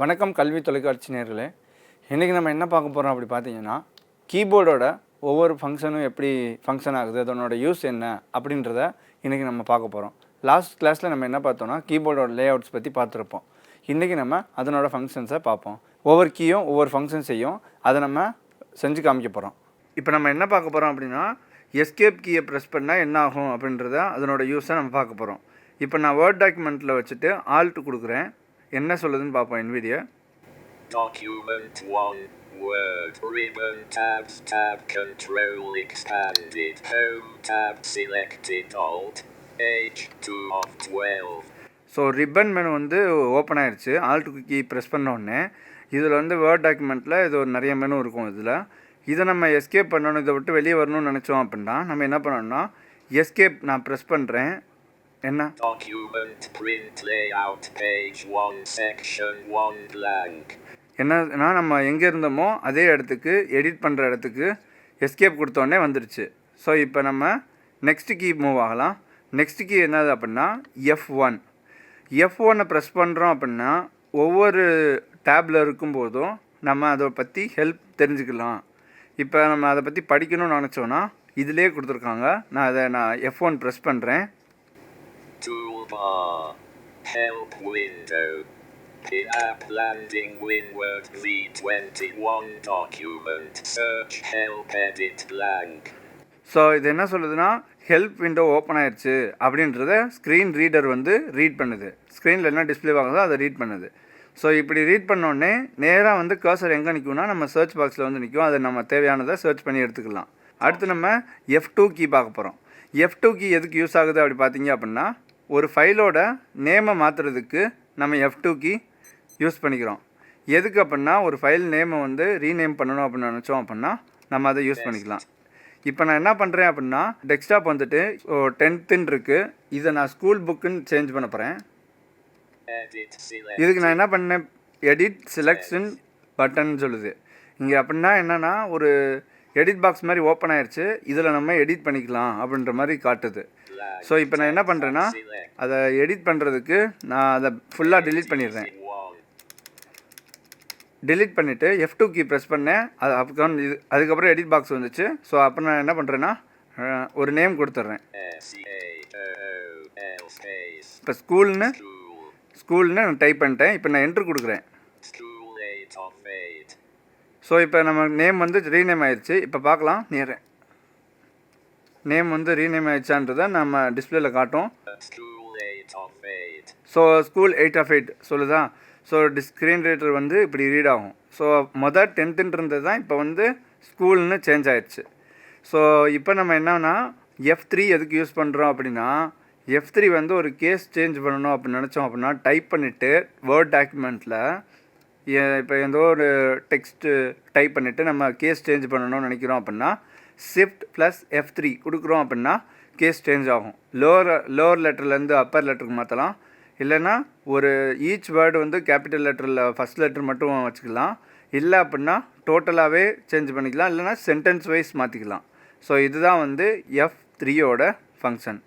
வணக்கம் கல்வி தொலைக்காட்சி நேர்களே. இன்றைக்கி நம்ம என்ன பார்க்க போகிறோம் அப்படி பார்த்தீங்கன்னா கீபோர்டோட ஒவ்வொரு ஃபங்க்ஷனும் எப்படி ஃபங்க்ஷன் ஆகுது அதனோட யூஸ் என்ன அப்படின்றத இன்றைக்கி நம்ம பார்க்க போகிறோம் லாஸ்ட் கிளாஸில் நம்ம என்ன பார்த்தோம்னா கீபோர்டோட லே அவுட்ஸ் பற்றி பார்த்துருப்போம். இன்றைக்கி நம்ம அதனோட ஃபங்க்ஷன்ஸை பார்ப்போம். ஒவ்வொரு கீயும் ஒவ்வொரு ஃபங்க்ஷன் செய்யும். அதை நம்ம செஞ்சு காமிக்க போகிறோம் இப்போ நம்ம என்ன பார்க்க போகிறோம் அப்படின்னா எஸ்கேப் கீயை ப்ரெஸ் பண்ணால் என்ன ஆகும் அப்படின்றத அதனோட யூஸை நம்ம பார்க்க போகிறோம் இப்போ நான் வேர்ட் டாக்குமெண்ட்டில் வச்சுட்டு ஆல்ட்டு கொடுக்குறேன். என்ன சொல்லுதுன்னு பார்ப்போம் NVIDIA. Document 1. Word ribbon tabs tab control expanded home tab selected alt H 2 of 12 so ribbon menu வந்து ஓப்பன் ஆயிடுச்சு ஆல்ட் கீ ப்ரெஸ் பண்ண உடனே இதில் வந்து வேர்ட் டாக்குமெண்ட்டில் இது ஒரு நிறைய மெனு இருக்கும் இதில். இதை நம்ம எஸ்கேப் பண்ணணும் இதை விட்டு வெளியே வரணும்னு நினச்சோம் அப்படின்னா நம்ம என்ன பண்ணணும்னா எஸ்கேப் நான் ப்ரெஸ் பண்ணுறேன் என்ன? Document print layout page 1 section 1 blank. என்னன்னா நம்ம எங்கே இருந்தோமோ அதே இடத்துக்கு எடிட் பண்ணுற இடத்துக்கு எஸ்கேப் கொடுத்தோடனே வந்துருச்சு. ஸோ இப்போ நம்ம நெக்ஸ்ட் கீ மூவ் ஆகலாம். நெக்ஸ்ட் கீ என்னது அப்படின்னா எஃப் ஒன் எஃப் ஒன்னை ப்ரெஸ் பண்ணுறோம் அப்படின்னா ஒவ்வொரு டேப்பில் இருக்கும்போதும் நம்ம அதை பற்றி ஹெல்ப் தெரிஞ்சுக்கலாம். இப்போ நம்ம அதை பற்றி படிக்கணும்னு நினச்சோன்னா இதிலே கொடுத்துருக்காங்க. நான் அதை நான் எஃப் ஒன் ப்ரெஸ் பண்ணுறேன் Toolbar Help window The app landing Winward V21 document search help edit blank. So இது என்ன சொல்லுதுன்னா ஹெல்ப் விண்டோ ஓப்பன் ஆயிடுச்சு அப்படின்றத ஸ்க்ரீன் ரீடர் வந்து ரீட் பண்ணுது. ஸ்க்ரீனில் என்ன டிஸ்ப்ளே ஆகுதோ அதை ரீட் பண்ணுது. ஸோ இப்படி ரீட் பண்ணோடனே நேராக வந்து கர்சர் எங்கே நிற்கும்னா நம்ம சர்ச் பாக்ஸில் வந்து நிற்கும் அதை நம்ம தேவையானதை சர்ச் பண்ணி எடுத்துக்கலாம். அடுத்து நம்ம எஃப் டூ கீ பார்க்க போகிறோம் எஃப் டூ கீ எதுக்கு யூஸ் ஆகுது அப்படி பார்த்தீங்க அப்படின்னா ஒரு ஃபைலோட நேமை மாற்றுறதுக்கு நம்ம எஃப் டூ கீ யூஸ் பண்ணிக்கிறோம். எதுக்கு அப்படின்னா ஒரு ஃபைல் நேமை வந்து ரீநேம் பண்ணணும் அப்படின்னு நினச்சோம் அப்படின்னா நம்ம அதை யூஸ் பண்ணிக்கலாம். இப்போ நான் என்ன பண்ணுறேன் அப்படின்னா டெஸ்க்டாப் வந்துட்டு டென்த்துன்னு இருக்குது இதை நான் ஸ்கூல் புக்குன்னு சேஞ்ச் பண்ண போகிறேன் இதுக்கு நான் என்ன பண்ணேன்? எடிட் செலெக்ஷன் பட்டன் சொல்லுது. இங்கே அப்படின்னா என்னென்னா ஒரு எடிட் பாக்ஸ் மாதிரி ஓப்பன் ஆயிடுச்சு இதில் நம்ம எடிட் பண்ணிக்கலாம் அப்படின்ற மாதிரி காட்டுது. ஸோ இப்போ நான் என்ன பண்ணுறேன்னா அதை எடிட் பண்ணுறதுக்கு நான் அதை ஃபுல்லாக டிலீட் பண்ணிடுறேன். டிலீட் பண்ணிவிட்டு எஃப் டூ கீ ப்ரெஸ் பண்ணேன். அது அப்புறம் இது அதுக்கப்புறம் எடிட் பாக்ஸ் வந்துச்சு. ஸோ அப்போ நான் என்ன பண்ணுறேன்னா ஒரு நேம் கொடுத்துட்றேன். இப்போ ஸ்கூல்னு ஸ்கூல்னு நான் டைப் பண்ணிட்டேன். இப்போ நான் என்ட்ரு கொடுக்குறேன். ஸோ இப்போ நம்ம நேம் வந்து ரீநேம் ஆயிடுச்சு இப்போ பார்க்கலாம் நேரேன் நேம் வந்து ரீநேம் ஆயிடுச்சான்றதை நம்ம டிஸ்பிளேல காட்டும். School 8 of 8 so school eight of eight சொல்லுதா? ஸோ ஸ்க்ரீன் ரேட்டர் வந்து இப்படி ரீட் ஆகும். ஸோ மொதல் டென்த்துன்னு இருந்தது தான் இப்போ வந்து ஸ்கூல்னு சேஞ்ச் ஆயிடுச்சு. ஸோ இப்போ நம்ம என்னன்னா எஃப் த்ரீ எதுக்கு யூஸ் பண்ணுறோம் அப்படின்னா எஃப் த்ரீ வந்து ஒரு கேஸ் சேஞ்ச் பண்ணணும் அப்படின்னு நினச்சோம் அப்படின்னா டைப் பண்ணிவிட்டு வேர்ட் டாக்குமெண்ட்டில் இப்போ ஏதோ ஒரு டெக்ஸ்ட்டு டைப் பண்ணிவிட்டு நம்ம கேஸ் சேஞ்ச் பண்ணணும்னு நினைக்கிறோம் அப்படின்னா ஷிஃப்ட் ப்ளஸ் எஃப் த்ரீ கொடுக்குறோம் அப்படின்னா கேஸ் சேஞ்ச் ஆகும். லோவர் லோவர் லெட்டர்லேருந்து அப்பர் லெட்டருக்கு மாற்றலாம் இல்லைன்னா ஒரு ஈச் வேர்டு வந்து கேபிட்டல் லெட்டரில் ஃபஸ்ட் லெட்டர் மட்டும் வச்சுக்கலாம். இல்லை அப்படின்னா டோட்டலாகவே சேஞ்ச் பண்ணிக்கலாம். இல்லைன்னா சென்டென்ஸ் வைஸ் மாற்றிக்கலாம் ஸோ இதுதான் வந்து எஃப் த்ரீயோட ஃபங்க்ஷன்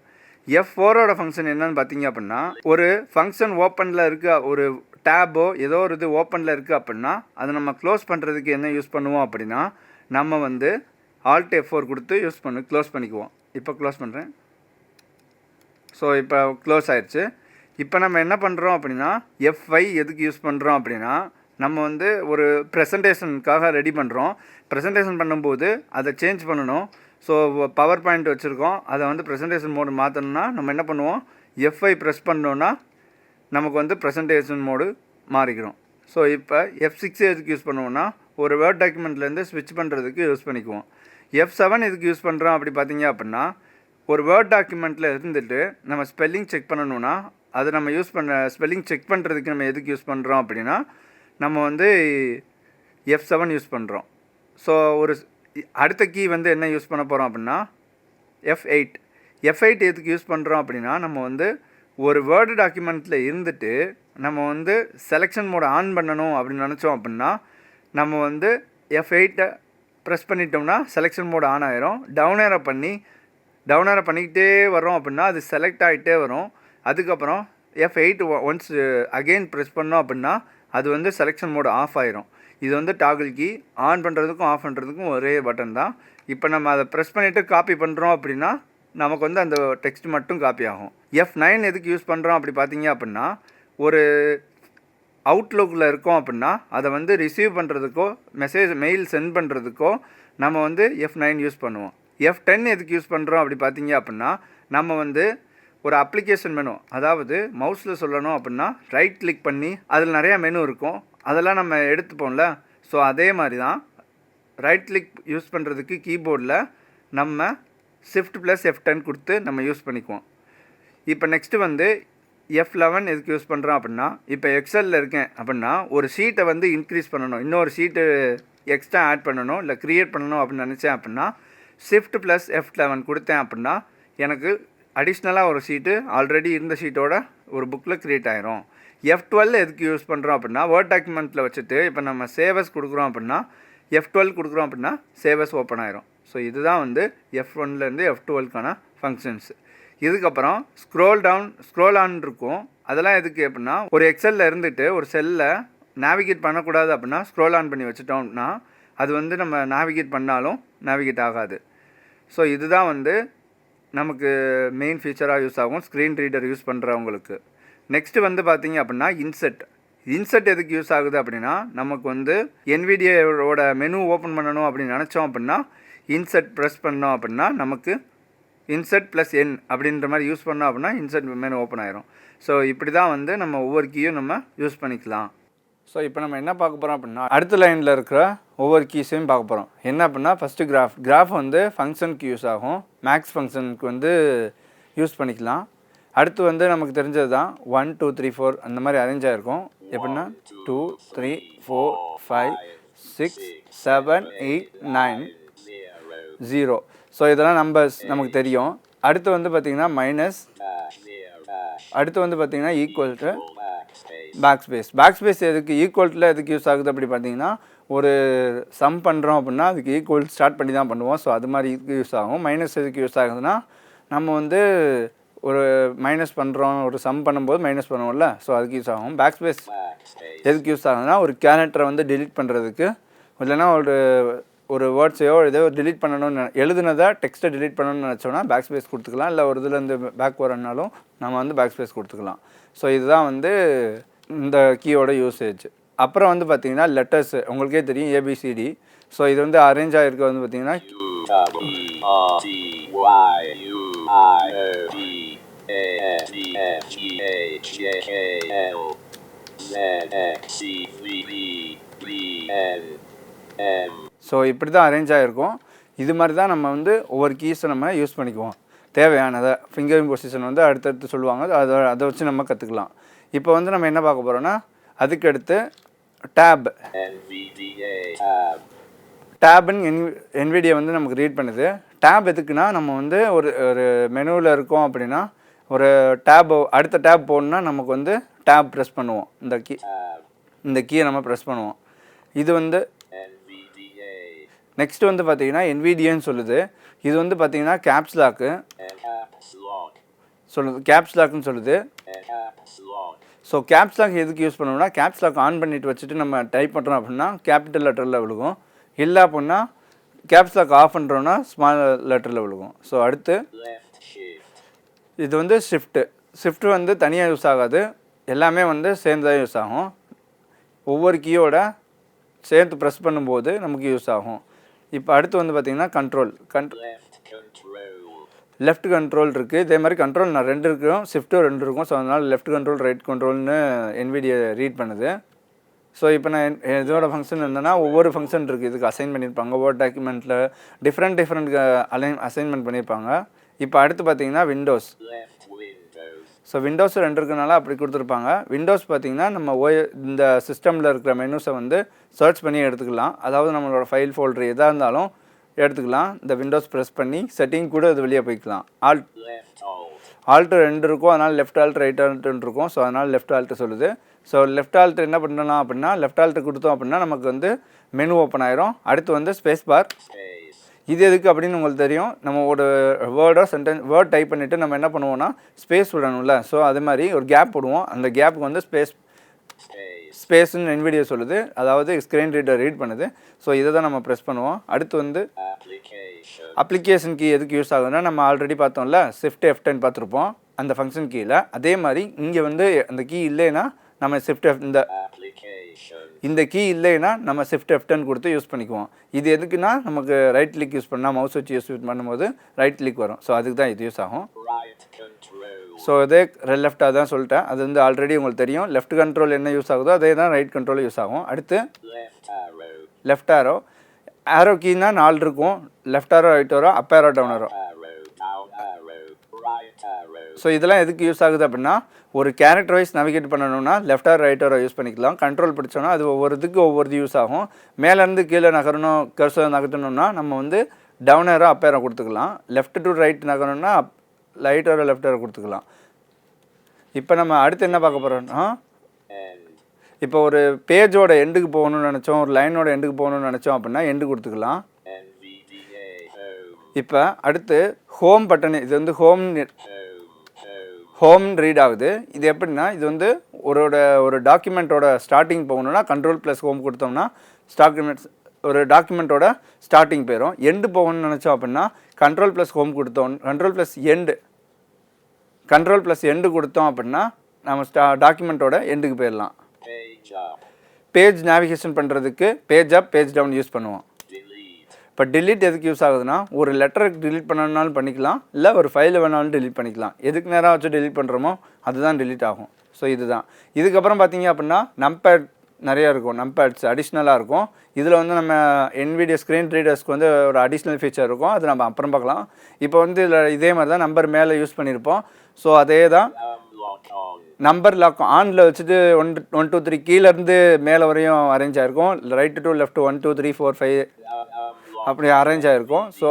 எஃப் ஃபோரோட ஃபங்க்ஷன் என்னன்னு பார்த்தீங்க அப்படின்னா ஒரு ஃபங்க்ஷன் ஓப்பனில் இருக்க ஒரு டேபோ ஏதோ ஒரு இது ஓப்பனில் இருக்குது அப்படின்னா அதை நம்ம க்ளோஸ் பண்ணுறதுக்கு என்ன யூஸ் பண்ணுவோம் அப்படின்னா நம்ம வந்து ஆல்ட் எஃப் ஃபோர் கொடுத்து யூஸ் பண்ணி க்ளோஸ் பண்ணிக்குவோம். இப்போ க்ளோஸ் பண்ணுறேன் ஸோ இப்போ க்ளோஸ் ஆயிடுச்சு இப்போ நம்ம என்ன பண்ணுறோம் அப்படின்னா எஃப்ஐ எதுக்கு யூஸ் பண்ணுறோம் அப்படின்னா நம்ம வந்து ஒரு ப்ரெசன்டேஷனுக்காக ரெடி பண்ணுறோம் ப்ரெசன்டேஷன் பண்ணும்போது அதை சேஞ்ச் பண்ணணும். ஸோ பவர் பாயிண்ட் வச்சுருக்கோம். அதை வந்து ப்ரெசன்டேஷன் மோடு மாற்றணும்னா நம்ம என்ன பண்ணுவோம்? எஃப்ஐ ப்ரெஸ் பண்ணோன்னா நமக்கு வந்து ப்ரெசன்டேஷன் மோடு மாறிக்கிறோம் ஸோ இப்போ எஃப் சிக்ஸ் எதுக்கு யூஸ் பண்ணுவோம்னா ஒரு வேர்ட் டாக்குமெண்ட்லேருந்து ஸ்விட்ச் பண்ணுறதுக்கு யூஸ் பண்ணிக்குவோம். எஃப் செவன் எதுக்கு யூஸ் பண்ணுறோம் அப்படி பார்த்தீங்க அப்படின்னா ஒரு வேர்ட் டாக்குமெண்ட்டில் இருந்துட்டு நம்ம ஸ்பெல்லிங் செக் பண்ணணும்னா அது நம்ம யூஸ் பண்ண ஸ்பெல்லிங் செக் பண்ணுறதுக்கு நம்ம எதுக்கு யூஸ் பண்ணுறோம் அப்படின்னா நம்ம வந்து எஃப் செவன் யூஸ் பண்ணுறோம் ஸோ ஒரு அடுத்த கீ வந்து என்ன யூஸ் பண்ண போகிறோம் அப்படின்னா எஃப் எயிட் எஃப் எயிட் எதுக்கு யூஸ் பண்ணுறோம் அப்படின்னா நம்ம வந்து ஒரு வேர்டு டாக்குமெண்ட்டில் இருந்துட்டு நம்ம வந்து செலெக்ஷன் மோட் ஆன் பண்ணணும் அப்படின்னு நினச்சோம் அப்படின்னா நம்ம வந்து எஃப் எயிட்டை ப்ரெஸ் பண்ணிட்டோம்னா செலெக்ஷன் மோட் ஆன் ஆயிரும். டவுன் பண்ணி டவுன் பண்ணிக்கிட்டே வரோம் அப்படின்னா அது செலக்ட் ஆகிட்டே வரும். அதுக்கப்புறம் F eight once again press பண்ணோம் அப்படின்னா அது வந்து செலெக்ஷன் மோடு ஆஃப் ஆயிரும். இது வந்து டாகிள் கீ ஆன் பண்ணுறதுக்கும் ஆஃப் பண்ணுறதுக்கும் ஒரே பட்டன் தான். இப்போ நம்ம அதை ப்ரெஸ் பண்ணிவிட்டு காப்பி பண்ணுறோம் அப்படின்னா நமக்கு வந்து அந்த டெக்ஸ்ட் மட்டும் காப்பி ஆகும். எஃப் நைன் எதுக்கு யூஸ் பண்ணுறோம் அப்படி பார்த்தீங்க அப்படின்னா ஒரு அவுட்லுக்கில் இருக்கோம் அப்படின்னா அதை வந்து ரிசீவ் பண்ணுறதுக்கோ மெசேஜ் மெயில் சென்ட் பண்ணுறதுக்கோ நம்ம வந்து எஃப் நைன் யூஸ் பண்ணுவோம். எஃப் டென் எதுக்கு யூஸ் பண்ணுறோம் அப்படி பார்த்தீங்க அப்படின்னா நம்ம வந்து ஒரு அப்ளிகேஷன் மெனு அதாவது மவுஸில் சொல்லணும் அப்படின்னா ரைட் கிளிக் பண்ணி அதில் நிறையா மெனு இருக்கும். அதெல்லாம் நம்ம எடுத்துப்போம்ல. ஸோ அதே மாதிரி தான் ரைட் கிளிக் யூஸ் பண்ணுறதுக்கு கீபோர்டில் நம்ம ஷிஃப்ட் ப்ளஸ் எஃப் டென் கொடுத்து நம்ம யூஸ் பண்ணிக்குவோம். இப்போ நெக்ஸ்ட்டு வந்து எஃப் லெவன் எதுக்கு யூஸ் பண்ணுறோம் அப்படின்னா இப்போ எக்ஸலில் இருக்கேன் அப்படின்னா ஒரு சீட்டை வந்து இன்க்ரீஸ் பண்ணணும். இன்னொரு சீட்டு எக்ஸ்ட்ரா ஆட் பண்ணணும் இல்லை க்ரியேட் பண்ணணும் அப்படின்னு நினச்சேன் அப்படின்னா ஷிஃப்ட் ப்ளஸ் எஃப் லெவன் கொடுத்தேன் அப்படின்னா எனக்கு அடிஷ்னலாக ஒரு சீட்டு ஆல்ரெடி இருந்த சீட்டோட ஒரு புக்கில் க்ரியேட் ஆயிரும். எஃப் டுவெல் எதுக்கு யூஸ் பண்ணுறோம் அப்படின்னா வேர்ட் டாக்குமெண்ட்டில் வச்சுட்டு இப்போ நம்ம சேவஸ் கொடுக்குறோம் அப்படின்னா எஃப் டுவெல் கொடுக்குறோம் அப்படின்னா சேவஸ் ஓப்பன் ஆயிரும். ஸோ இதுதான் வந்து எஃப் ஒன்லேருந்து எஃப் டுவெல்க்கான ஃபங்க்ஷன்ஸ் இதுக்கப்புறம் ஸ்க்ரோல் டவுன் ஸ்க்ரோல் ஆன் இருக்கும். அதெல்லாம் எதுக்கு அப்படின்னா ஒரு எக்ஸலில் இருந்துட்டு ஒரு செல்லில் நேவிகேட் பண்ணக்கூடாது அப்படின்னா ஸ்க்ரோல் ஆன் பண்ணி வச்சுட்டோம்னா அது வந்து நம்ம நேவிகேட் பண்ணாலும் நேவிகேட் ஆகாது. ஸோ இதுதான் வந்து நமக்கு மெயின் ஃபீச்சராக யூஸ் ஆகும் ஸ்க்ரீன் ரீடர் யூஸ் பண்ணுறவங்களுக்கு நெக்ஸ்ட்டு வந்து பார்த்தீங்க அப்படின்னா இன்செட் இன்செட் எதுக்கு யூஸ் ஆகுது அப்படின்னா நமக்கு வந்து என்விடியோட மெனு ஓப்பன் பண்ணணும் அப்படின்னு நினச்சோம் அப்படின்னா இன்செட் ப்ரெஸ் பண்ணோம் அப்படின்னா நமக்கு இன்சர்ட் ப்ளஸ் என் அப்படின்ற மாதிரி யூஸ் பண்ணோம் அப்படின்னா இன்சர்ட் மெனு ஓப்பன் ஆயிரும். ஸோ இப்படி தான் வந்து நம்ம ஒவ்வொரு கீயும் நம்ம யூஸ் பண்ணிக்கலாம். ஸோ இப்போ நம்ம என்ன பார்க்க போகிறோம் அப்படின்னா அடுத்த லைனில் இருக்கிற ஒவ்வொரு கீஸையும் பார்க்க போகிறோம் என்ன அப்படின்னா ஃபஸ்ட்டு கிராஃப் கிராஃப் வந்து ஃபங்க்ஷனுக்கு யூஸ் ஆகும். மேக்ஸ் ஃபங்க்ஷனுக்கு வந்து யூஸ் பண்ணிக்கலாம். அடுத்து வந்து நமக்கு தெரிஞ்சது தான் ஒன் டூ த்ரீ ஃபோர் அந்த மாதிரி அரேஞ்ச் ஆகிருக்கும் எப்படின்னா two three four five six seven eight nine zero so இதெல்லாம் நம்பர்ஸ் நமக்கு தெரியும். அடுத்து வந்து பார்த்திங்கன்னா மைனஸ் அடுத்து வந்து பார்த்திங்கன்னா equal to back space back space எதுக்கு ஈக்குவல்ட்டில் எதுக்கு யூஸ் ஆகுது அப்படி பார்த்தீங்கன்னா ஒரு சம் பண்ணுறோம் அப்படின்னா அதுக்கு ஈக்குவல் ஸ்டார்ட் பண்ணி தான் பண்ணுவோம். ஸோ அது மாதிரி இதுக்கு யூஸ் ஆகும். மைனஸ் எதுக்கு யூஸ் ஆகுதுன்னா நம்ம வந்து ஒரு மைனஸ் பண்ணுறோம் ஒரு சம் பண்ணும்போது மைனஸ் பண்ணுவோம்ல. ஸோ அதுக்கு யூஸ் ஆகும். பேக் ஸ்பேஸ் எதுக்கு யூஸ் ஆகுதுன்னா ஒரு கேரக்டரை வந்து டிலீட் பண்ணுறதுக்கு இல்லைன்னா ஒரு ஒரு வேர்ட்ஸையோ ஏதோ டிலீட் பண்ணணும்னு எழுதுனதா டெக்ஸ்ட்டை டிலீட் பண்ணணும்னு நினச்சோன்னா பேக் ஸ்பேஸ் கொடுத்துக்கலாம் இல்லை ஒரு இதுலேருந்து பேக் வரனாலும் நம்ம வந்து பேக் ஸ்பேஸ் கொடுத்துக்கலாம் ஸோ இதுதான் வந்து இந்த கீயோட யூசேஜ் அப்புறம் வந்து பார்த்தீங்கன்னா லெட்டர்ஸ் உங்களுக்கே தெரியும் ஏபிசிடி ஸோ இது வந்து அரேஞ்ச் ஆகிருக்க வந்து பார்த்தீங்கன்னா ஸோ இப்படி தான் அரேஞ்ச் ஆகிருக்கும் இது மாதிரி தான் நம்ம வந்து ஒவ்வொரு கீஸை நம்ம யூஸ் பண்ணிக்குவோம். தேவையானதை ஃபிங்கரிங் பொசிஷன் வந்து அடுத்தடுத்து சொல்லுவாங்க. அதை அதை வச்சு நம்ம கற்றுக்கலாம் இப்போ வந்து நம்ம என்ன பார்க்க போகிறோன்னா அதுக்கடுத்து டேப் டேப்னு என் என்விடியை வந்து நமக்கு ரீட் பண்ணுது. டேப் எதுக்குன்னா நம்ம வந்து ஒரு ஒரு மெனுவில் இருக்கோம் அப்படின்னா ஒரு டேப் அடுத்த டேப் போடணுன்னா நமக்கு வந்து டேப் ப்ரெஸ் பண்ணுவோம். இந்த கீ இந்த கீயை நம்ம ப்ரெஸ் பண்ணுவோம். இது வந்து நெக்ஸ்ட் வந்து பார்த்தீங்கன்னா என்விடியன்னு சொல்லுது. இது வந்து பார்த்தீங்கன்னா கேப்ஸ் லாக்கு சொல்லுது. கேப்ஸ் லாக்குன்னு சொல்லுது. ஸோ கேப்ஸ் லாக் எதுக்கு யூஸ் பண்ணுவோம்னா கேப்ஸ் லாக் ஆன் பண்ணிட்டு வச்சுட்டு நம்ம டைப் பண்ணுறோம் அப்படின்னா கேபிட்டல் லெட்டரில் விழுகும். இல்லை அப்படின்னா கேப்ஸ் லாக் ஆஃப் பண்ணுறோன்னா ஸ்மால் லெட்டரில் விழுகும். ஸோ அடுத்து இது வந்து ஷிஃப்ட்டு ஷிஃப்ட்டு வந்து தனியாக யூஸ் ஆகாது. எல்லாமே வந்து சேர்ந்து தான் யூஸ் ஆகும். ஒவ்வொரு கீயோட சேர்த்து ப்ரெஸ் பண்ணும்போது நமக்கு யூஸ் ஆகும். இப்போ அடுத்து வந்து பார்த்திங்கன்னா கண்ட்ரோல் கண்ட் left control. லெஃப்ட் கண்ட்ரோல் இருக்குது இதே மாதிரி கண்ட்ரோல் நான் ரெண்டு இருக்கும் ஷிஃப்ட்டும் ரெண்டு இருக்கும். ஸோ அதனால் லெஃப்ட் கண்ட்ரோல் ரைட் கண்ட்ரோல்னு NVIDIA ரீட் பண்ணுது. ஸோ இப்போ நான் இதோட ஃபங்க்ஷன் என்னன்னா ஒவ்வொரு ஃபங்க்ஷன் இருக்குது இதுக்கு அசைன் பண்ணியிருப்பாங்க வேர்ட் டாக்குமெண்ட்டில் டிஃப்ரெண்ட் டிஃப்ரெண்ட் அலைன் அசைன்மெண்ட் பண்ணியிருப்பாங்க இப்போ அடுத்து பார்த்தீங்கன்னா விண்டோஸ் ஸோ விண்டோஸ் ரெண்டு இருக்கனால அப்படி கொடுத்துருப்பாங்க. விண்டோஸ் பார்த்தீங்கன்னா நம்ம ஓய இந்த சிஸ்டமில் இருக்கிற மெனுஸை வந்து சர்ச் பண்ணி எடுத்துக்கலாம். அதாவது நம்மளோட ஃபைல் ஃபோல்டர் எதாக இருந்தாலும் எடுத்துக்கலாம். இந்த விண்டோஸ் ப்ரெஸ் பண்ணி செட்டிங் கூட இது வெளியே போய்க்கலாம். ஆல்ட் ஆல்ட் ஆல்ட்டு ரெண்டு இருக்கும். அதனால் லெஃப்ட் ஆல்ட் ரைட் ஆல்ட்டுன்னு இருக்கும். ஸோ அதனால் லெஃப்ட் ஆல்ட்டு சொல்லுது. ஸோ லெஃப்ட் ஆல்ட் என்ன பண்ணலாம் அப்படின்னா லெஃப்ட் ஆல்ட்டு கொடுத்தோம் அப்படின்னா நமக்கு வந்து மெனு ஓப்பன் ஆயிரும். அடுத்து வந்து ஸ்பேஸ் பார் இது எதுக்கு அப்படின்னு உங்களுக்கு தெரியும். நம்ம ஒரு வேர்டோ சென்டென்ஸ் வேர்ட் டைப் பண்ணிவிட்டு நம்ம என்ன பண்ணுவோம்னா ஸ்பேஸ் விடணும்ல. ஸோ அது மாதிரி ஒரு கேப் விடுவோம். அந்த கேப்புக்கு வந்து ஸ்பேஸ் ஸ்பேஸ்ன்னு NVIDIA சொல்லுது. அதாவது ஸ்க்ரீன் ரீடர் ரீட் பண்ணுது. ஸோ இதை தான் நம்ம ப்ரெஸ் பண்ணுவோம். அடுத்து வந்து. அப்ளிகேஷன் கீ எதுக்கு யூஸ் ஆகுதுன்னா நம்ம ஆல்ரெடி பார்த்தோம்ல ஷிஃப்ட் எஃப் டென் பார்த்துருப்போம். அந்த ஃபங்க்ஷன் கீயில் அதே மாதிரி இங்கே வந்து அந்த கீ இல்லைன்னா நம்ம ஷிஃப்ட் எஃப் இந்த. இந்த கீ இல்லைன்னா நம்ம ஷிஃப்ட் எஃப் டென் கொடுத்து யூஸ் பண்ணிக்குவோம். இது எதுக்குன்னா நமக்கு ரைட் கிளிக் யூஸ் பண்ணால் மவுஸ் வச்சு யூஸ் பண்ணும்போது ரைட் கிளிக் வரும். ஸோ அதுக்கு தான் இது யூஸ் ஆகும். ஸோ இதே லெஃப்டாக தான் சொல்லிட்டேன். அது வந்து ஆல்ரெடி உங்களுக்கு தெரியும். லெஃப்ட் கண்ட்ரோல் என்ன யூஸ் ஆகுதோ அதே தான் ரைட் கண்ட்ரோல் யூஸ் ஆகும். அடுத்து. லெஃப்ட் ஆரோ ஆரோ கீனா நாலு இருக்கும். Left arrow right arrow up arrow down arrow so இதெல்லாம் எதுக்கு யூஸ் ஆகுது அப்படின்னா ஒரு கேரக்டர் வைஸ் நவிகேட் பண்ணணும்னா லெஃப்ட் ஆர் ரைட் யூஸ் பண்ணிக்கலாம். கண்ட்ரோல் பிடிச்சோன்னா அது ஒவ்வொரு இதுக்கு ஒவ்வொரு யூஸ் ஆகும். மேலேருந்து கீழே நகரணும் கர்சர் நகர்த்தணும்னா நம்ம வந்து டவுனராக ஏரோ கொடுத்துக்கலாம். Left to right நகரணும்னா up right arrow left arrow கொடுத்துக்கலாம். இப்போ நம்ம அடுத்து என்ன பார்க்க போகிறோம்னா இப்போ ஒரு பேஜோட எண்டுக்கு போகணும்னு நினச்சோம் ஒரு லைனோட எண்டுக்கு போகணும்னு நினச்சோம் அப்படின்னா எண்டு கொடுத்துக்கலாம். இப்போ அடுத்து ஹோம் பட்டன் இது வந்து ஹோம். ஹோம் ரீட் ஆகுது இது எப்படின்னா இது வந்து ஒரோட ஒரு டாக்குமெண்ட்டோட ஸ்டார்டிங் போகணும்னா கண்ட்ரோல் ப்ளஸ் ஹோம் கொடுத்தோம்னா டாக்குமெண்ட்ஸ் ஒரு டாக்குமெண்ட்டோட ஸ்டார்டிங் போயிடும் எண்டு போகணும்னு நினச்சோம் அப்படின்னா கண்ட்ரோல் ப்ளஸ் ஹோம் கொடுத்தோம் control plus end control plus end கொடுத்தோம் அப்படின்னா நம்ம ஸ்டா டாக்குமெண்ட்டோட எண்டுக்கு போயிடலாம். பேஜ் நேவிகேஷன் பண்ணுறதுக்கு page up page down use பண்ணுவோம். இப்போ டிலீட் எதுக்கு யூஸ் ஆகுதுன்னா ஒரு லெட்டருக்கு டிலீட் பண்ணணும்னாலும் பண்ணிக்கலாம் இல்லை ஒரு ஃபைலை வேணாலும் டிலீட் பண்ணிக்கலாம். எதுக்கு நேராக வச்சு டிலீட் பண்ணுறோமோ அதுதான் டிலீட் ஆகும். ஸோ இதுதான். இதுக்கப்புறம் பார்த்தீங்க அப்படின்னா நம்பேட் நிறையா இருக்கும் நம்பேட்ஸ் அடிஷ்னலாக இருக்கும். இதில் வந்து நம்ம என்விடியோ ஸ்க்ரீன் ரீடர்ஸ்க்கு வந்து ஒரு அடிஷ்னல் ஃபீச்சர் இருக்கும் அது நம்ம அப்புறம் பார்க்கலாம். இப்போ வந்து இதில் இதே மாதிரி தான் நம்பர் மேலே யூஸ் பண்ணியிருப்போம். ஸோ அதே தான் நம்பர் லாக் ஆனில் வச்சுட்டு ஒன் ஒன் டூ த்ரீ கீழேருந்து மேலே வரையும் அரேஞ்ச் ஆகிருக்கும் right to left one two three four five அப்படி அரேஞ்ச் ஆயிருக்கும். ஸோ.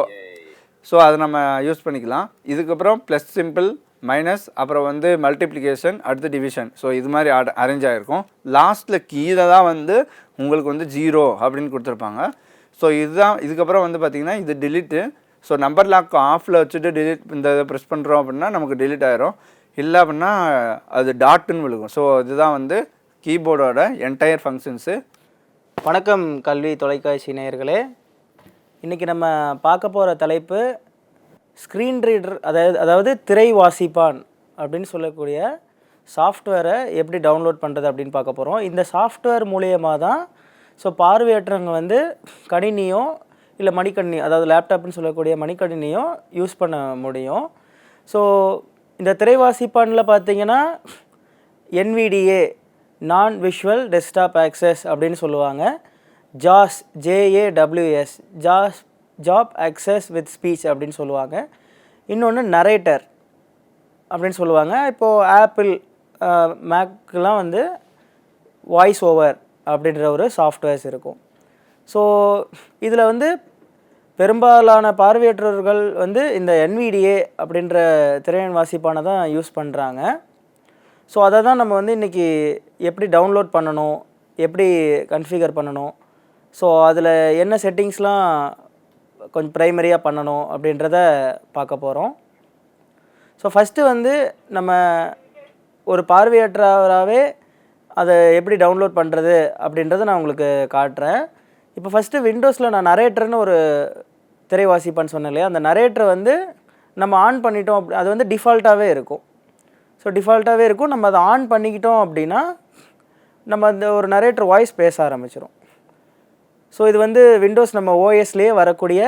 ஸோ அதை நம்ம யூஸ் பண்ணிக்கலாம். இதுக்கப்புறம் ப்ளஸ் சிம்பிள் மைனஸ் அப்புறம் வந்து மல்டிப்ளிகேஷன் அடுத்து டிவிஷன் ஸோ இது மாதிரி அரேஞ்ச் ஆகிருக்கும் லாஸ்ட்டில் கீழே தான் வந்து உங்களுக்கு வந்து ஜீரோ அப்படின்னு கொடுத்துருப்பாங்க. ஸோ இதுதான் இதுக்கப்புறம் வந்து பார்த்திங்கன்னா இது டிலீட்டு ஸோ நம்பர் லாக் ஆஃபில் வச்சுட்டு delete இந்த இதை ப்ரெஸ் பண்ணுறோம் அப்படின்னா நமக்கு delete ஆயிரும். இல்லை அப்படின்னா அது டாட்டுன்னு விழுகும். ஸோ இதுதான் வந்து கீபோர்டோட என்டையர் ஃபங்க்ஷன்ஸு வணக்கம் கல்வி தொலைக்காட்சி நேயர்களே. இன்றைக்கி நம்ம பார்க்க போகிற தலைப்பு ஸ்க்ரீன் ரீடர் அதாவது அதாவது திரை வாசிப்பான் அப்படின்னு சொல்லக்கூடிய சாஃப்ட்வேரை எப்படி டவுன்லோட் பண்ணுறது அப்படின்னு பார்க்க போகிறோம் இந்த சாஃப்ட்வேர் மூலியமாக தான் ஸோ பார்வையற்றவங்க வந்து கணினியும் இல்லை மடிக்கணினி அதாவது லேப்டாப்னு சொல்லக்கூடிய மடிக்கணினியோ யூஸ் பண்ண முடியும். ஸோ இந்த திரைவாசிப்பானில் பார்த்தீங்கன்னா என்விடிஏ நான் விஷுவல் டெஸ்க்டாப் ஆக்சஸ் அப்படின்னு சொல்லுவாங்க. ஜாஸ் ஜேஏடபிள்யூஎஸ் ஜாஸ் ஜாப் ஆக்சஸ் வித் ஸ்பீச் அப்படின்னு சொல்லுவாங்க. இன்னொன்று நரேட்டர் அப்படின்னு சொல்லுவாங்க. இப்போது ஆப்பிள் மேக்கெலாம் வந்து வாய்ஸ் ஓவர் அப்படின்ற ஒரு சாஃப்ட்வேர்ஸ் இருக்கும். ஸோ இதில் வந்து பெரும்பாலான பார்வையற்றவர்கள் வந்து இந்த என்விடிஏ அப்படின்ற திரையன் வாசிப்பானை தான் யூஸ் பண்ணுறாங்க ஸோ அதை தான் நம்ம வந்து இன்றைக்கி எப்படி டவுன்லோட் பண்ணணும் எப்படி கன்ஃபிகர் பண்ணணும் ஸோ அதில் என்ன செட்டிங்ஸ்லாம் கொஞ்சம் ப்ரைமரியாக பண்ணணும் அப்படின்றத பார்க்க போகிறோம் ஸோ ஃபஸ்ட்டு வந்து நம்ம ஒரு பார்வையற்றவராகவே அதை எப்படி டவுன்லோட் பண்ணுறது அப்படின்றத நான் உங்களுக்கு காட்டுறேன். இப்போ ஃபஸ்ட்டு விண்டோஸில் நான் நரேட்டர்னு ஒரு திரைவாசிப்பான்னு சொன்னேன் இல்லையா? அந்த நரேட்டர் வந்து நம்ம ஆன் பண்ணிட்டோம் அப்படி அது வந்து டிஃபால்ட்டாகவே இருக்கும். ஸோ டிஃபால்ட்டாகவே இருக்கும். நம்ம அதை ஆன் பண்ணிக்கிட்டோம் அப்படின்னா நம்ம அந்த ஒரு நரேட்டர் வாய்ஸ் பேச ஆரம்பிச்சிடும் ஸோ இது வந்து விண்டோஸ் நம்ம ஓஎஸ்லேயே வரக்கூடிய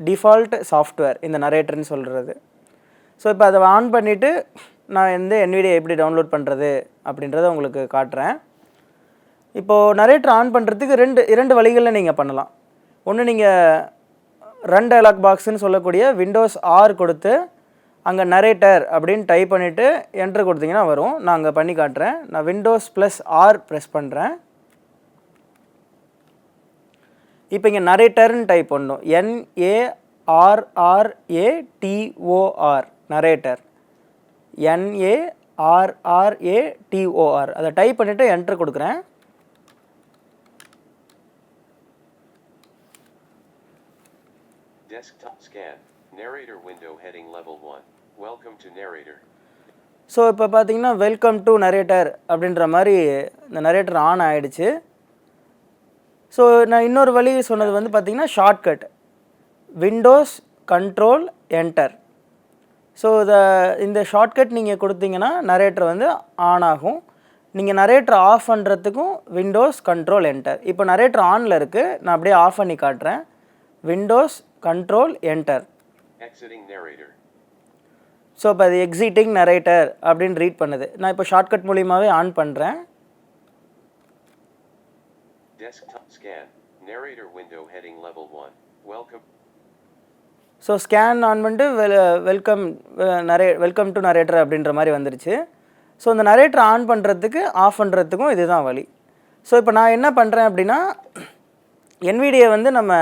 டிஃபால்ட் சாஃப்ட்வேர் இந்த நரேட்டர்னு சொல்கிறது ஸோ இப்போ அதை ஆன் பண்ணிவிட்டு நான் வந்து என்விடியை எப்படி டவுன்லோட் பண்ணுறது அப்படின்றத உங்களுக்கு காட்டுறேன். இப்போது நரேட்டர் ஆன் பண்ணுறதுக்கு ரெண்டு இரண்டு வழிகளில் நீங்கள் பண்ணலாம். ஒன்று நீங்கள் ரன் டயலாக் பாக்ஸ்னு சொல்லக்கூடிய விண்டோஸ் ஆர் கொடுத்து அங்கே நரேட்டர் அப்படின்னு டைப் பண்ணிவிட்டு என்ட்ரு கொடுத்தீங்கன்னா வரும். நான் அங்கே பண்ணி காட்டுறேன். நான் விண்டோஸ் ப்ளஸ் ஆர் ப்ரெஸ் பண்ணுறேன் இப்போ இங்கே நரேட்டர்னு டைப் பண்ணணும் என்ஏஆர்ஆர்ஏடிஓஆர் நரேட்டர் என்ஏஆர்ஆர்ஏடிஓஆர் அதை டைப் பண்ணிவிட்டு என்ட்ரு கொடுக்குறேன் Desktop scan. Narrator window heading level 1. Welcome to narrator. So இப்போ பார்த்தீங்கன்னா வெல்கம் டு நரேட்டர் அப்படின்ற மாதிரி இந்த நரேட்டர் ஆன் ஆயிடுச்சு ஸோ நான் இன்னொரு வழி சொன்னது வந்து பார்த்தீங்கன்னா shortcut windows control enter so இதை இந்த ஷார்ட்கட் நீங்கள் கொடுத்தீங்கன்னா நரேட்டர் வந்து ஆன் ஆகும். நீங்கள் நரேட்டர் ஆஃப் பண்ணுறதுக்கும் விண்டோஸ் கண்ட்ரோல் என்டர் இப்போ நரேட்டர் ஆனில் இருக்குது நான் அப்படியே ஆஃப் பண்ணி காட்டுறேன். Windows control enter. ஸோ இப்போ அது எக்ஸிட்டிங் நரேட்டர் அப்படின்னு ரீட் பண்ணுது. நான் இப்போ ஷார்ட்கட் மூலியமாகவே ஆன் பண்ணுறேன் Desktop scan. Narrator window heading level 1. Welcome. So scan on பண்ணிட்டு வெல் வெல்கம் நரே வெல்கம் டு நரேட்டர் அப்படின்ற மாதிரி வந்துருச்சு ஸோ இந்த நரேட்டர் ஆன் பண்ணுறதுக்கு ஆஃப் பண்ணுறதுக்கும் இதுதான் வழி ஸோ இப்போ நான் என்ன பண்ணுறேன் அப்படின்னா என்விடியை வந்து நம்ம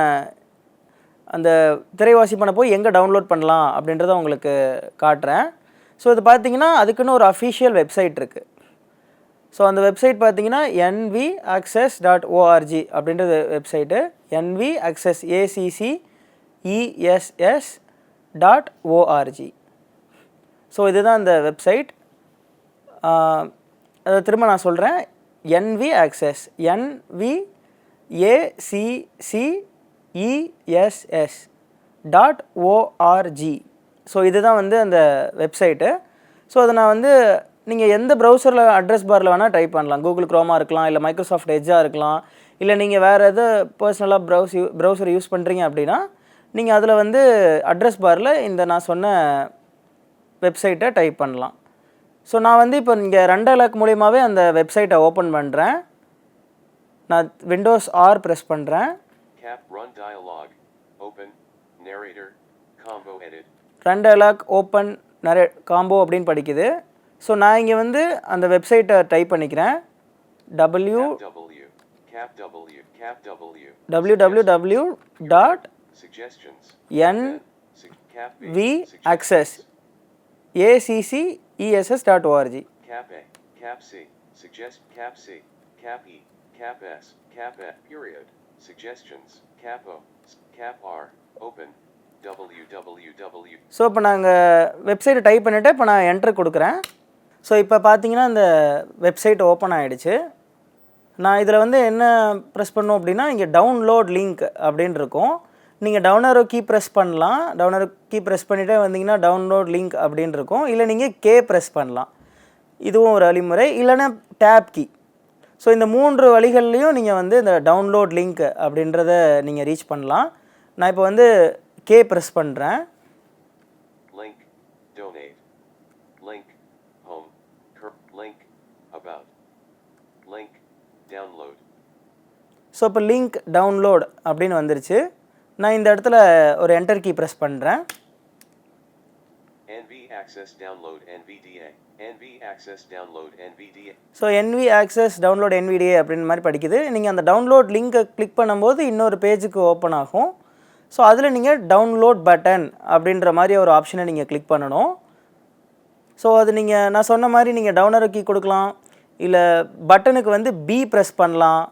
அந்த திரைவாசி பண்ண போய் எங்கே டவுன்லோட் பண்ணலாம் அப்படின்றத உங்களுக்கு காட்டுறேன் ஸோ இது பார்த்தீங்கன்னா அதுக்குன்னு ஒரு அஃபிஷியல் வெப்சைட் இருக்குது ஸோ அந்த வெப்சைட் பார்த்தீங்கன்னா என்வி அக்சஸ் டாட் ஓஆர்ஜி அப்படின்றது website NV access ACC ESS dot ORG so இதுதான் அந்த வெப்சைட் அதை திரும்ப நான் சொல்கிறேன் NV access NV ACC ESS dot ORG so இதுதான் வந்து அந்த வெப்சைட்டு ஸோ அதை நான் வந்து நீங்கள் எந்த ப்ரௌசரில் அட்ரஸ் பாரில் வேணால் டைப் பண்ணலாம். கூகுள் க்ரோமாக இருக்கலாம் இல்லை மைக்ரோசாஃப்ட் எட்ஜாக இருக்கலாம் இல்லை நீங்கள் வேறு எது பர்சனலாக ப்ரௌஸ் யூ ப்ரௌசர் யூஸ் பண்ணுறீங்க அப்படின்னா நீங்கள் அதில் வந்து அட்ரஸ் பாரில் இந்த நான் சொன்ன வெப்சைட்டை டைப் பண்ணலாம். ஸோ நான் வந்து இப்போ இங்கே ரெண்டு லேக் மூலியமாகவே அந்த வெப்சைட்டை ஓப்பன் பண்ணுறேன் நான் விண்டோஸ் ஆர் ப்ரெஸ் பண்ணுறேன். ரெண்டு லேக் ஓப்பன் நிறைய காம்போ அப்படின்னு படிக்குது. ஸோ நான் இங்கே வந்து அந்த வெப்சைட்டை டைப் பண்ணிக்கிறேன் W. W W W dot. N. V. Access ACC ESS dot ORG E. So இப்போ நாங்கள் வெப்சைட்டை டைப் பண்ணிவிட்டு இப்போ நான் என்ட்ரு கொடுக்குறேன் ஸோ இப்போ பார்த்தீங்கன்னா இந்த வெப்சைட் ஓப்பன் ஆகிடுச்சு நான் இதில் வந்து என்ன ப்ரெஸ் பண்ணும் அப்படின்னா இங்கே டவுன்லோட் லிங்க் அப்படின்னு இருக்கும். நீங்கள் டவுனரோ கீ ப்ரெஸ் பண்ணலாம். டவுனரோ கீ ப்ரெஸ் பண்ணிகிட்டே வந்தீங்கன்னா டவுன்லோட் லிங்க் அப்படின்னு இருக்கும். இல்லை நீங்கள் கே ப்ரெஸ் பண்ணலாம். இதுவும் ஒரு வழிமுறை. இல்லைன்னா டேப் கீ ஸோ இந்த மூன்று வழிகள்லேயும் நீங்கள் வந்து இந்த டவுன்லோட் லிங்க் அப்படின்றத நீங்கள் ரீச் பண்ணலாம். நான் இப்போ வந்து கே ப்ரெஸ் பண்ணுறேன் ஸோ இப்போ லிங்க் டவுன்லோட் அப்படின்னு வந்துருச்சு. நான் இந்த இடத்துல ஒரு என்டர் கீ ப்ரெஸ் பண்ணுறேன். So NV access download NVDA அப்படின்னு மாதிரி படிக்குது. நீங்கள் அந்த டவுன்லோட் லிங்கை கிளிக் பண்ணும்போது இன்னொரு பேஜுக்கு ஓப்பன் ஆகும். ஸோ அதில் நீங்கள் டவுன்லோட் பட்டன் அப்படின்ற மாதிரி ஒரு ஆப்ஷனை நீங்கள் கிளிக் பண்ணணும். ஸோ அது நீங்கள் நான் சொன்ன மாதிரி நீங்கள் டவுனர் கீ கொடுக்கலாம். இல்லை பட்டனுக்கு வந்து பி ப்ரெஸ் பண்ணலாம்.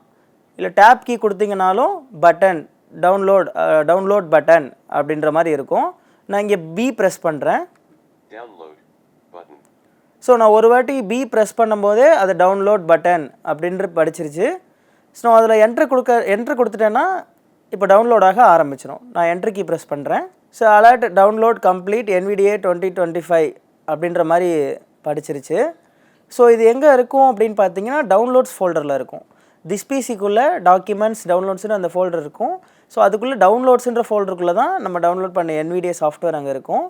இல்லை டேப் கீ கொடுத்தீங்கனாலும் பட்டன் டவுன்லோட் டவுன்லோட் பட்டன் அப்படின்ற மாதிரி இருக்கும். நான் இங்கே பி ப்ரெஸ் பண்ணுறேன். ஸோ நான் ஒரு வாட்டி பி ப்ரெஸ் பண்ணும்போதே அது டவுன்லோட் பட்டன் அப்படின்ற படிச்சிருச்சு. ஸோ அதில் என்ட்ரு கொடுக்க என்ட்ரு கொடுத்துட்டேன்னா இப்போ டவுன்லோட் ஆக ஆரம்பிச்சிடும் நான் என்ட்ரு கீ ப்ரெஸ் பண்ணுறேன் so alert download complete NVDA twenty twenty five அப்படின்ற மாதிரி படிச்சிருச்சு. ஸோ இது எங்கே இருக்கும் அப்படின்னு பார்த்தீங்கன்னா டவுன்லோட்ஸ் ஃபோல்டரில் இருக்கும். திஸ் பிசிக்குள்ளே டாக்குமெண்ட்ஸ் டவுன்லோட்ஸ்னு அந்த ஃபோல்டர் இருக்கும். ஸோ அதுக்குள்ளே டவுன்லோட்ஸுன்ற ஃபோல்டருக்குள்ளே தான் நம்ம டவுன்லோட் பண்ண என்விடிஏ சாஃப்ட்வேர் அங்கே இருக்கும்.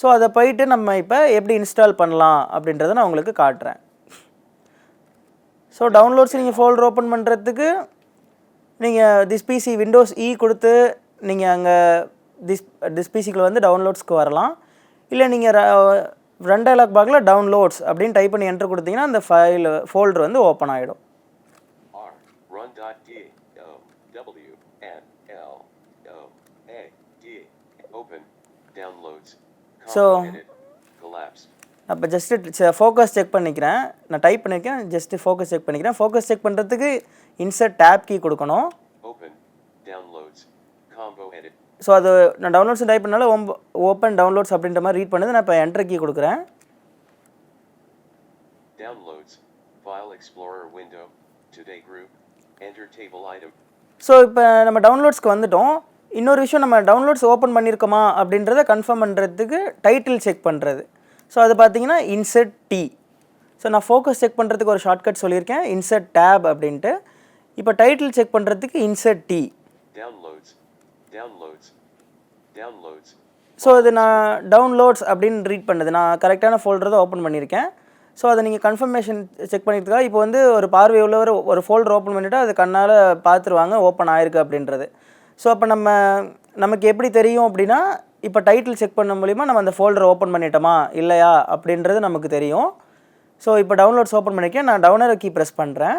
ஸோ அதை போயிட்டு நம்ம இப்போ எப்படி இன்ஸ்டால் பண்ணலாம் அப்படின்றத நான் உங்களுக்கு காட்டுறேன். ஸோ டவுன்லோட்ஸ் நீங்கள் ஃபோல்டர் ஓப்பன் பண்ணுறதுக்கு நீங்கள் திஸ் பிசி விண்டோஸ் இ கொடுத்து நீங்கள் அங்கே திஸ் திஸ் பிசிக்குள்ளே வந்து டவுன்லோட்ஸ்க்கு வரலாம். இல்லை நீங்கள் ரெண்டு லாக் பாக்கில் டவுன்லோட்ஸ் அப்படின்னு டைப் பண்ணி என்ட்ரு கொடுத்தீங்கன்னா அந்த ஃபைல் ஃபோல்டர் வந்து ஓப்பன் ஆகிடும் Dot D. O. W. N. L. O. A. D. Open. Downloads. Edit. Collapse. அப்போ ஜஸ்ட்டு ஃபோக்கஸ் செக் பண்ணிக்கிறேன் நான் டைப் பண்ணியிருக்கேன் ஜஸ்ட்டு ஃபோக்கஸ் செக் பண்ணிக்கிறேன் ஃபோக்கஸ் செக் பண்ணுறதுக்கு இன்சர்ட் டேப் கீ கொடுக்கணும். ஸோ அது நான் டவுன்லோட்ஸ் டைப் பண்ணாலும் ஓப்பன் டவுன்லோட்ஸ் அப்படின்ற மாதிரி ரீட் பண்ணுது நான் இப்போ என்ட்ரு கீ கொடுக்குறேன் Downloads. File Explorer window. Today group. Enter table item. So இப்போ நம்ம டவுன்லோட்ஸ்க்கு வந்துட்டோம். இன்னொரு விஷயம் நம்ம டவுன்லோட்ஸ் ஓப்பன் பண்ணியிருக்கோமா அப்படின்றத கன்ஃபார்ம் பண்ணுறதுக்கு டைட்டில் செக் பண்ணுறது ஸோ அது பார்த்தீங்கன்னா இன்செட் டி ஸோ நான் ஃபோக்கஸ் செக் பண்ணுறதுக்கு ஒரு ஷார்ட்கட் சொல்லியிருக்கேன். இன்செட் டேப் அப்படின்ட்டு. இப்போ டைட்டில் செக் பண்ணுறதுக்கு இன்செட் டி. ஸோ அது நான் டவுன்லோட்ஸ் அப்படின்னு ரீட் பண்ணுது. நான் கரெக்டான ஃபோல்டர் தான் ஓப்பன் பண்ணியிருக்கேன் ஸோ அதை நீங்கள் கன்ஃபர்மேஷன் செக் பண்ணிக்கிறதுக்காக இப்போ வந்து ஒரு பார்வை உள்ளவர் ஒரு ஃபோல்டர் ஓப்பன் பண்ணிவிட்டு அது கண்ணால் பார்த்துருவாங்க ஓப்பன் ஆயிருக்கு அப்படின்றது ஸோ அப்போ நம்ம நமக்கு எப்படி தெரியும் அப்படின்னா இப்போ டைட்டில் செக் பண்ண மூலிமா நம்ம அந்த ஃபோல்டர் ஓப்பன் பண்ணிட்டோமா இல்லையா அப்படின்றது நமக்கு தெரியும் ஸோ இப்போ டவுன்லோட்ஸ் ஓப்பன் பண்ணியிருக்கேன் நான் டவுனர் கீ ப்ரெஸ் பண்ணுறேன்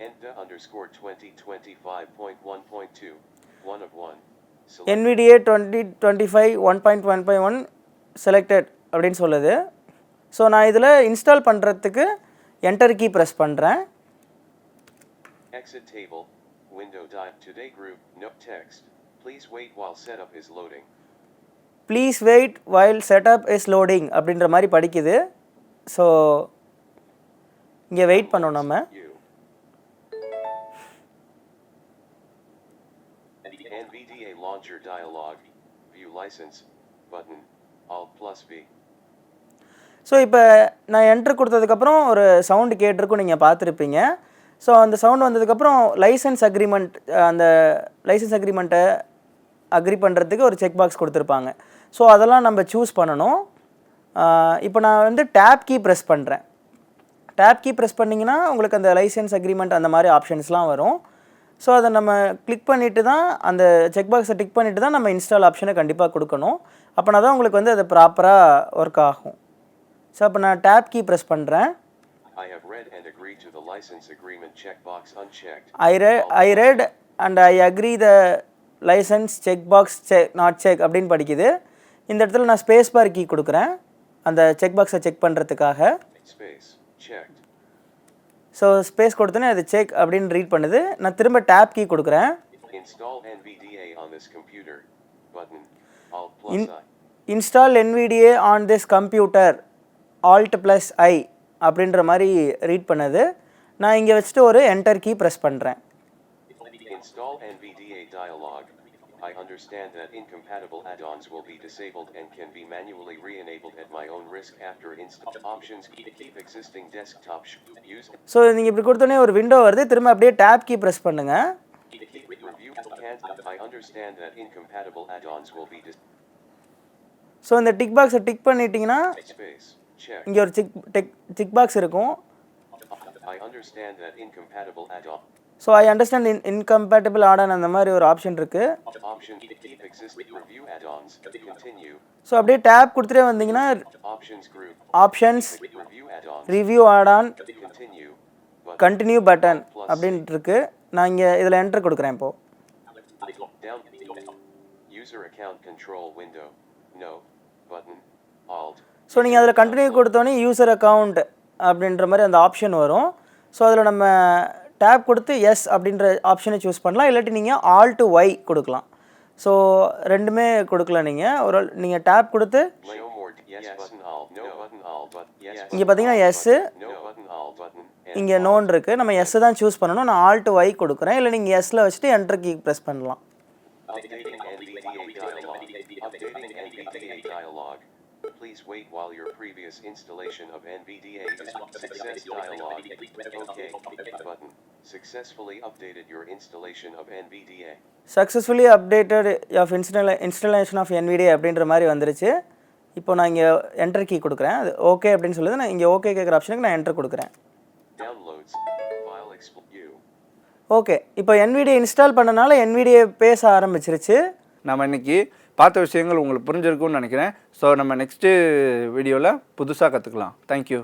Enta underscore 2025.1.2. 1 of 1. Select NVDA twenty twenty five one point one point one selected அப்படின்னு சொல்லுது ஸோ நான் இதில் இன்ஸ்டால் பண்ணுறதுக்கு என்டர் கீ ப்ரெஸ் பண்ணுறேன் table. Window dive today group. No text. Please wait while setup is loading. Please wait while setup is loading அப்படின்ற மாதிரி படிக்குது so இங்கே வெயிட் பண்ணோம் நம்ம. NVDA launcher dialog. View license. Button. Alt plus V. So இப்போ நான் enter கொடுத்ததுக்கப்புறம் ஒரு சவுண்டு கேட்டிருக்கும் நீங்கள் பார்த்துருப்பீங்க. ஸோ அந்த சவுண்ட் வந்ததுக்கப்புறம் லைசன்ஸ் அக்ரிமெண்ட் அந்த லைசன்ஸ் அக்ரிமெண்ட்டை அக்ரி பண்ணுறதுக்கு ஒரு செக் பாக்ஸ் கொடுத்துருப்பாங்க. ஸோ அதெல்லாம் நம்ம சூஸ் பண்ணணும். இப்போ நான் வந்து டேப் கீ ப்ரெஸ் பண்ணுறேன் டேப் கீ ப்ரெஸ் பண்ணிங்கன்னா உங்களுக்கு அந்த லைசன்ஸ் அக்ரிமெண்ட் அந்த மாதிரி ஆப்ஷன்ஸ்லாம் வரும். ஸோ அதை நம்ம கிளிக் பண்ணிவிட்டு தான் அந்த செக் பாக்ஸை டிக் பண்ணிவிட்டு தான் நம்ம இன்ஸ்டால் ஆப்ஷனை கண்டிப்பாக கொடுக்கணும். அப்போனா தான் உங்களுக்கு வந்து அது ப்ராப்பராக ஒர்க் ஆகும். ஸோ அப்போ நான் டேப் கீ ப்ரெஸ் பண்ணுறேன் I have read and agreed to the license agreement checkbox unchecked. ரெ I read and I agree the licence check box check not check அப்படின்னு படிக்குது. இந்த இடத்துல நான் ஸ்பேஸ் பார் கீ கொடுக்குறேன். அந்த செக் பாக்ஸை செக் பண்ணுறதுக்காக. ஸோ ஸ்பேஸ் கொடுத்தோன்னே அது செக் அப்படின்னு ரீட் பண்ணுது. நான் திரும்ப டேப் கீ கொடுக்குறேன். I. Install NVDA on this computer alt plus I அப்படின்ற மாதிரி ரீட் பண்ணுது நான் இங்கே வச்சுட்டு ஒரு என்டர் கீ ப்ரெஸ் பண்ணுறேன் Install NVDA dialog. I understand that incompatible add-ons will be disabled and can be manually re-enabled at my own risk after install. Options keep existing desktop use so நீங்கள் இப்படி கொடுத்தோன்னே ஒரு window வருது திரும்ப அப்படியே tab key press can't I understand that incompatible add-ons will be so இந்த tick பாக்ஸை tick பண்ணிட்டீங்கன்னா. இங்கே ஒரு டிக் டிக் டிக் பாக்ஸ் இருக்கும் so I understand in incompatible add-on அந்த மாதிரி ஒரு ஆப்ஷன் continue ஸோ அப்படியே டேப் கொடுத்துட்டே வந்தீங்கன்னா options review add-on continue button அப்படின்ட்டு இருக்கு நான் இங்கே இதில் என்ட்ரு கொடுக்குறேன் இப்போது down user account control window no button alt so நீங்கள் அதில் கண்டினியூ கொடுத்தோன்னே யூசர் அக்கவுண்ட் அப்படின்ற மாதிரி அந்த ஆப்ஷன் வரும். ஸோ அதில் நம்ம டேப் கொடுத்து எஸ் அப்படின்ற ஆப்ஷனை சூஸ் பண்ணலாம். இல்லாட்டி நீங்கள் ஆல் டு ஒய் கொடுக்கலாம். ஸோ ரெண்டுமே கொடுக்கலாம் நீங்கள் ஒரு நீங்கள் டேப் கொடுத்து இங்கே பார்த்தீங்கன்னா எஸ்ஸு இங்கே நோன் இருக்குது நம்ம எஸ் தான் சூஸ் பண்ணணும். நான் ஆல் டு ஒய் கொடுக்குறேன். இல்லை நீங்கள் எஸ்ஸில் வச்சுட்டு என்டர் கீ ப்ரெஸ் பண்ணலாம் updating NVDA dialog updating NVDA dialog please wait while your previous installation of NVDA is success dialog okay button. Successfully updated your installation of NVDA updated of இன்ஸ்டல installation of NVDA அப்படின்ற மாதிரி வந்துருச்சு. இப்போ நான் இங்கே enter key கொடுக்குறேன். அது okay அப்படின்னு சொல்லுது. நான் இங்கே ஓகே கேட்குற ஆப்ஷனுக்கு நான் என்டர் கொடுக்குறேன். ஓகே இப்போ NVDA இன்ஸ்டால் பண்ணனால NVDA பேச ஆரம்பிச்சிருச்சு. நம்ம இன்னைக்கு பார்த்த விஷயங்கள் உங்களுக்கு புரிஞ்சிருக்கும்னு நினைக்கிறேன். ஸோ நம்ம நெக்ஸ்ட்டு வீடியோவில் புதுசாக கற்றுக்கலாம் தேங்க்யூ